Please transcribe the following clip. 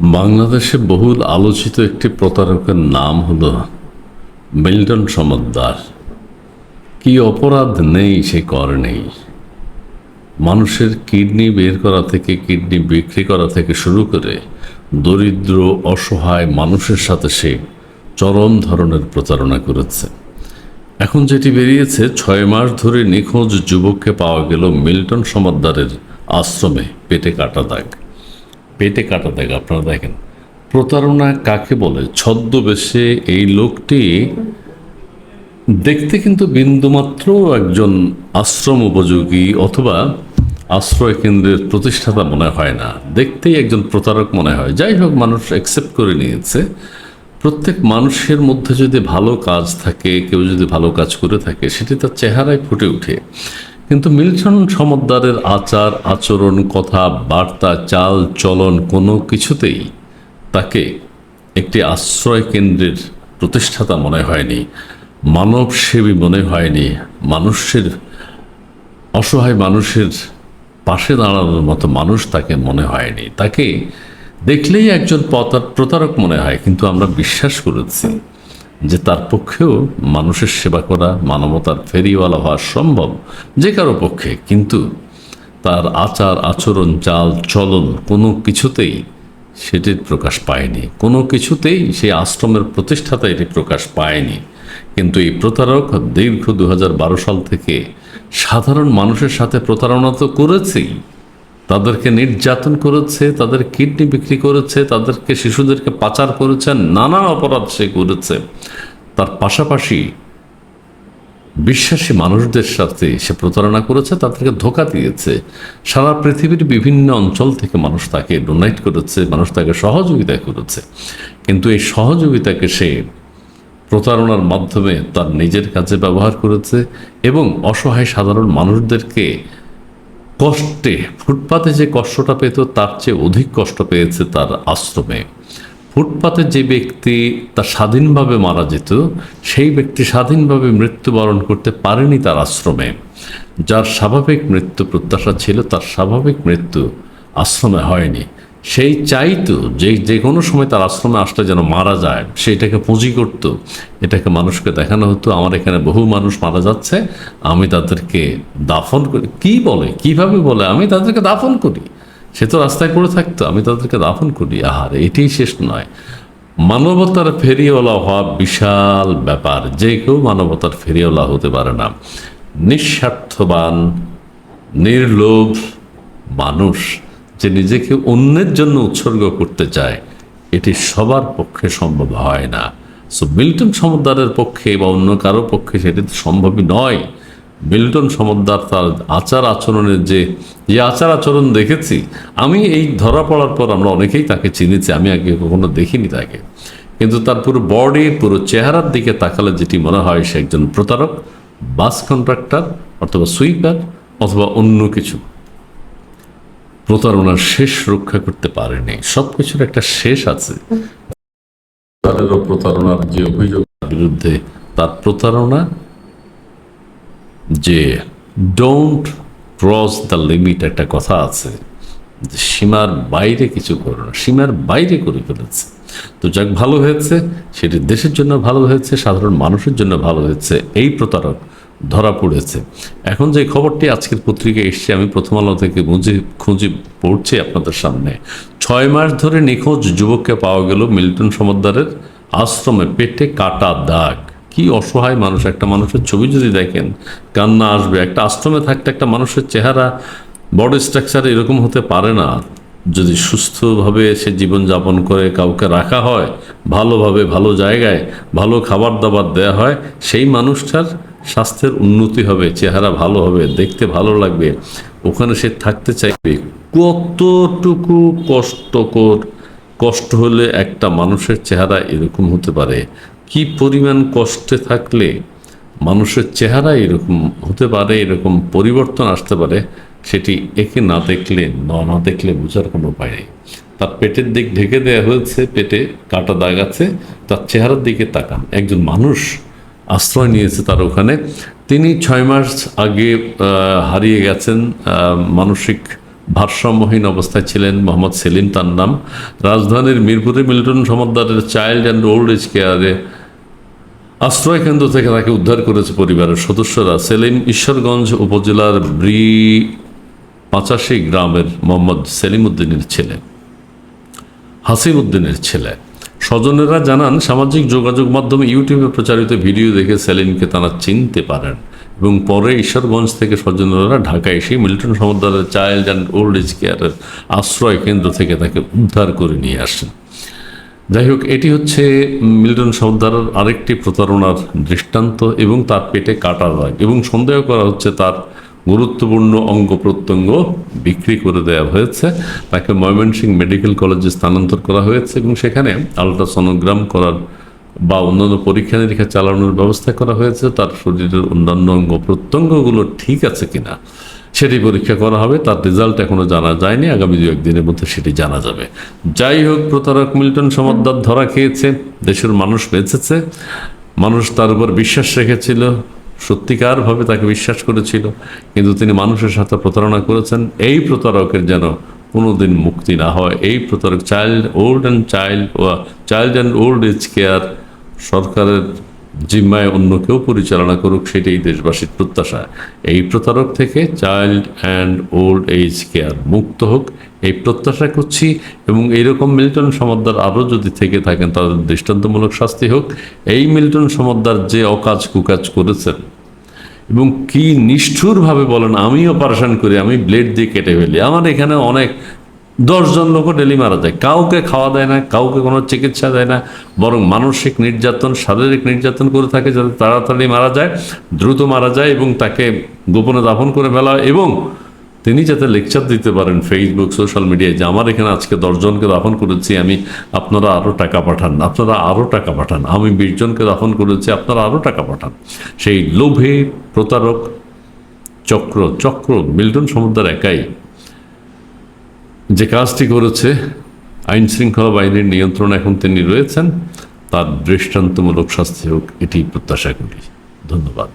বাংলাদেশে বহুল আলোচিত একটি প্রতারকের নাম হল মিল্টন সমদ্দার। কি অপরাধ নেই সে কর নেই। মানুষের কিডনি বের করা থেকে, কিডনি বিক্রি করা থেকে শুরু করে দরিদ্র, অসহায় মানুষের সাথে সে চরম ধরনের প্রতারণা করেছে। এখন যেটি বেরিয়েছে, ছয় মাস ধরে নিখোঁজ যুবককে পাওয়া গেল মিল্টন সমদ্দারের আশ্রমে পেটে কাটা দাগ। পেটে কাটা দাগ আপনারা দেখেন। প্রতারণা কাকে বলে? ছদ্মবেশে এই লোকটি দেখতে কিন্তু বিন্দুমাত্র একজন আশ্রম উপযোগী অথবা আশ্রয় কেন্দ্রের প্রতিষ্ঠাতা মনে হয় না। দেখতেই একজন প্রতারক মনে হয়। যাই হোক, মানুষ অ্যাকসেপ্ট করে নিয়েছে। প্রত্যেক মানুষের মধ্যে যদি ভালো কাজ থাকে, কেউ যদি ভালো কাজ করে থাকে, সেটি তার চেহারায় ফুটে ওঠে। কিন্তু মিল্টন সমদ্দারের আচার, আচরণ, কথা, বার্তা, চাল, চলন কোনো কিছুতেই তাকে একটি আশ্রয় কেন্দ্রের প্রতিষ্ঠাতা মনে হয়নি, মানবসেবী মনে হয়নি, মানুষের, অসহায় মানুষের পাশে দাঁড়ানোর মতো মানুষ তাকে মনে হয়নি। তাকে দেখলেই একজন প্রতারক মনে হয়, কিন্তু আমরা বিশ্বাস করেছি। যে তার পক্ষেও মানুষের সেবা করা, মানবতার ফেরিওয়ালা হওয়া সম্ভব যে কারও পক্ষে। কিন্তু তার আচার, আচরণ, চাল, চলন কোনো কিছুতেই সেটির প্রকাশ পায়নি। কোনো কিছুতেই সেই আশ্রমের প্রতিষ্ঠাতা এটি প্রকাশ পায়নি। কিন্তু এই প্রতারক দীর্ঘ দু হাজার বারো সাল থেকে সাধারণ মানুষের সাথে প্রতারণা তো করেছেই। তাদেরকে নির্যাতন করেছে, তাদের কিডনি বিক্রি করেছে, তাদেরকে শিশুদেরকে পাচার করেছে, নানা অপরাধ সে করেছে। তার পাশাপাশি বিশ্বাসী মানুষদের সাথে সে প্রতারণা করেছে, তাদেরকে ধোকা দিয়েছে। সারা পৃথিবীর বিভিন্ন অঞ্চল থেকে মানুষ তাকে ডোনেট করেছে, মানুষ তাকে সহযোগিতা করেছে। কিন্তু এই সহযোগিতাকে সে প্রতারণার মাধ্যমে তার নিজের কাজে ব্যবহার করেছে এবং অসহায় সাধারণ মানুষদেরকে কষ্টে, ফুটপাতে যে কষ্টটা পেত, তার চেয়ে অধিক কষ্ট পেয়েছে তার আশ্রমে। ফুটপাতে যে ব্যক্তি তার স্বাধীনভাবে মারা যেত, সেই ব্যক্তি স্বাধীনভাবে মৃত্যুবরণ করতে পারেনি তার আশ্রমে। যার স্বাভাবিক মৃত্যু প্রত্যাশা ছিল, তার স্বাভাবিক মৃত্যু আশ্রমে হয়নি। সেই চাইতো যে যে কোনো সময় তার আশ্রমে আসলে যেন মারা যায় সেইটাকে পুঁজি করত, এটাকে মানুষকে দেখানো হতো, আমার এখানে বহু মানুষ মারা যাচ্ছে, আমি তাদেরকে দাফন করি। কি বলে? কীভাবে বলে? আমি তাদেরকে দাফন করি। সে তো রাস্তায় পড়ে থাকতো, আমি তাদেরকে দাফন করি। আহার, এটাই শেষ নয়। মানবতার ফেরিওয়ালা হওয়া বিশাল ব্যাপার। যে কেউ মানবতার ফেরিওয়ালা হতে পারে না। নিঃস্বার্থবান, নির্লোভ মানুষ। যে নিজেকে অন্যের জন্য উৎসর্গ করতে চায়, এটি সবার পক্ষে সম্ভব হয় না। সো মিল্টন সমদ্দারের পক্ষে বা অন্য কারও পক্ষে সেটি সম্ভবই নয়। মিল্টন সমদ্দার তার আচার আচরণের যে যে আচার আচরণ দেখেছি, আমি এই ধরা পড়ার পর আমরা অনেকেই তাকে চিনেছি, আমি আগে কখনো দেখিনি তাকে। কিন্তু তার পুরো বডি, পুরো চেহারার দিকে তাকালে যেটি মনে হয় সে একজন প্রতারক, বাস কন্ট্রাক্টর অথবা সুইপার অথবা অন্য কিছু। প্রতারণার শেষ রক্ষা করতে পারেনি। সব কিছুর একটা শেষ আছে। তাদেরও প্রতারণার যে অভিযোগ বিরুদ্ধে তার প্রতারণা যে ডোন্ট ক্রস দ্য লিমিট একটা কথা আছে সীমার বাইরে কিছু করো না সীমার বাইরে করে ফেলেছে। তো যাক ভালো হয়েছে সেটি দেশের জন্য ভালো হয়েছে সাধারণ মানুষের জন্য ভালো হয়েছে এই প্রতারক ধরা পড়েছে। এখন যে খবরটি আজকের পত্রিকায় এসছে, আমি প্রথম আলো থেকে বুঝে খুঁজে পড়ছি আপনাদের সামনে। ছয় মাস ধরে নিখোঁজ যুবককে পাওয়া গেল মিল্টন সমদ্দারের আশ্রমে পেটে কাটা দাগ। কি অসহায় মানুষ, একটা মানুষের ছবি যদি দেখেন, কান্না আসবে। একটা আশ্রমে থাকতে একটা মানুষের চেহারা, বডি স্ট্রাকচার এরকম হতে পারে না। যদি সুস্থভাবে সে জীবনযাপন করে, কাউকে রাখা হয়, ভালোভাবে, ভালো জায়গায়, ভালো খাবার দাবার দেওয়া হয়, সেই মানুষটার স্বাস্থ্যের উন্নতি হবে, চেহারা ভালো হবে, দেখতে ভালো লাগবে। ওখানে সে থাকতে চাইবে। কতটুকু কষ্টকর, কষ্ট হলে একটা মানুষের চেহারা এরকম হতে পারে? কি পরিমাণ কষ্টে থাকলে মানুষের চেহারা এরকম হতে পারে, এরকম পরিবর্তন আসতে পারে, সেটি একে না দেখলে না দেখলে বোঝার কোনো উপায় নেই। তার পেটের দিক ঢেকে দেওয়া হয়েছে, পেটে কাটা দাগ আছে, তার চেহারার দিকে তাকান। একজন মানুষ আশ্রয় নিয়েছে তার ওখানে। তিনি ছয় মাস আগে হারিয়ে গেছেন মানসিক ভারসাম্যহীন অবস্থায় ছিলেন মোহাম্মদ সেলিম তার নাম। রাজধানীর মিরপুরে মিল্টন সমদ্দারের চাইল্ড অ্যান্ড ওল্ড এজ কেয়ারে আশ্রয় কেন্দ্র থেকে তাকে উদ্ধার করেছে পরিবারের সদস্যরা। সেলিম ঈশ্বরগঞ্জ উপজেলার ব্রি পাঁচাশি গ্রামের মোহাম্মদ সেলিম উদ্দিনের ছেলে হাসিম উদ্দিনের ছেলে। স্বজনেরা জানান, সামাজিক যোগাযোগ মাধ্যমে ইউটিউবে প্রচারিত ভিডিও দেখে সেলিনকে তারা চিনতে পারেন এবং পরে ঈশ্বরগঞ্জ থেকে স্বজনেরা ঢাকা এসে মিল্টন সমুদ্রের চাইল্ড অ্যান্ড ওল্ড এজ কেয়ারের আশ্রয় কেন্দ্র থেকে তাকে উদ্ধার করে নিয়ে আসেন। যাই হোক, এটি হচ্ছে মিল্টন সর্দারের আরেকটি প্রতারণার দৃষ্টান্ত এবং তার পেটে কাটা দাগ এবং সন্দেহ করা হচ্ছে তার গুরুত্বপূর্ণ অঙ্গ প্রত্যঙ্গ বিক্রি করে দেওয়া হয়েছে। তাকে ময়মনসিংহ মেডিকেল কলেজে স্থানান্তর করা হয়েছে এবং সেখানে আলট্রাসনোগ্রাম করার বা অন্যান্য পরীক্ষা নিরীক্ষা চালানোর ব্যবস্থা করা হয়েছে। তার শরীরের অন্যান্য অঙ্গ প্রত্যঙ্গগুলো ঠিক আছে কিনা সেটি পরীক্ষা করা হবে। তার রেজাল্ট এখনও জানা যায়নি। আগামী দু একদিনের মধ্যে সেটি জানা যাবে। যাই হোক, প্রতারক মিল্টন সমদ্দার ধরা খেয়েছে। দেশের মানুষ বেঁচেছে। মানুষ তার উপর বিশ্বাস রেখেছিল। সত্যিকারভাবে তাকে বিশ্বাস করেছিল, কিন্তু তিনি মানুষের সাথে প্রতারণা করেছেন। এই প্রতারকের যেন কোনোদিন মুক্তি না হয়। এই প্রতারক child old and child child and old age care সরকারের জিম্মায় অন্য কেউ পরিচালনা করুক, সেটাই দেশবাসীর প্রত্যাশা। এই প্রতারক থেকে child and old age care মুক্ত হোক, এই প্রত্যাশা করছি। এবং এইরকম মিল্টন সমদ্দার আরও যদি থেকে থাকেন, তাদের দৃষ্টান্তমূলক শাস্তি হোক। এই মিল্টন সমদ্দার যে অকাজ কুকাজ করেছেন, এবং কি নিষ্ঠুরভাবে বলেন আমি অপারেশন করি, আমি ব্লেড দিয়ে কেটে ফেলি। আমার এখানে অনেক দশজন লোকও ডেলি মারা যায়। কাউকে খাওয়া দেয় না, কাউকে কোনো চিকিৎসা দেয় না, বরং মানসিক নির্যাতন, শারীরিক নির্যাতন করে থাকে যাতে তাড়াতাড়ি মারা যায়, দ্রুত মারা যায় এবং তাকে গোপনে দাফন করে ফেলা এবং তিনি যাতে লেকচার দিতে পারেন ফেসবুক সোশ্যাল মিডিয়ায় যে আমার এখানে আজকে দশজনকে দাফন করেছি, আমি আপনারা আরও টাকা পাঠান, আপনারা আরও টাকা পাঠান, আমি বিশজনকে দাফন করেছি, আপনারা আরও টাকা পাঠান। সেই লোভে প্রতারক চক্র চক্র, মিল্টন সমুদ্রের একাই যে কাজটি করেছে, আইন শৃঙ্খলা বাহিনীর নিয়ন্ত্রণ এখন তিনি রয়েছেন, তার দৃষ্টান্তমূলক শাস্তি হোক, এটি প্রত্যাশা করি। ধন্যবাদ।